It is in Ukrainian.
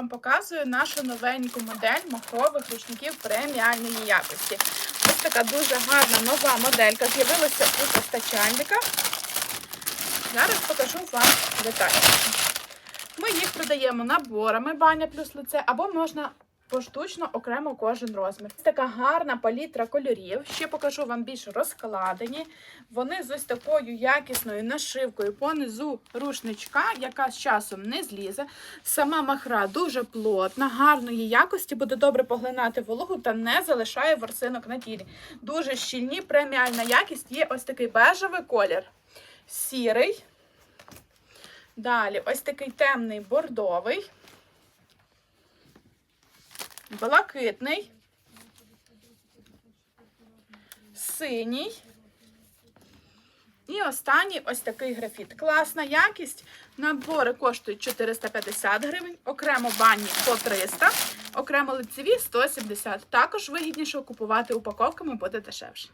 Вам показую нашу новеньку модель махрових рушників преміальної якості. Ось така дуже гарна нова моделька з'явилася у постачальника. Зараз покажу вам детальніше. Ми їх продаємо наборами баня плюс лице, або можна поштучно окремо кожен розмір. Така гарна палітра кольорів. Ще покажу вам більш розкладені. Вони з ось такою якісною нашивкою понизу рушничка, яка з часом не злізе. Сама махра дуже плотна, гарної якості, буде добре поглинати вологу та не залишає ворсинок на тілі. Дуже щільні, преміальна якість. Є ось такий бежевий колір, сірий. Далі ось такий темний бордовий, блакитний, синій. І останній ось такий графіт. Класна якість. Набори коштують 450 гривень, окремо банні по 300, окремо лицеві 170. Також вигідніше купувати упаковками буде дешевше.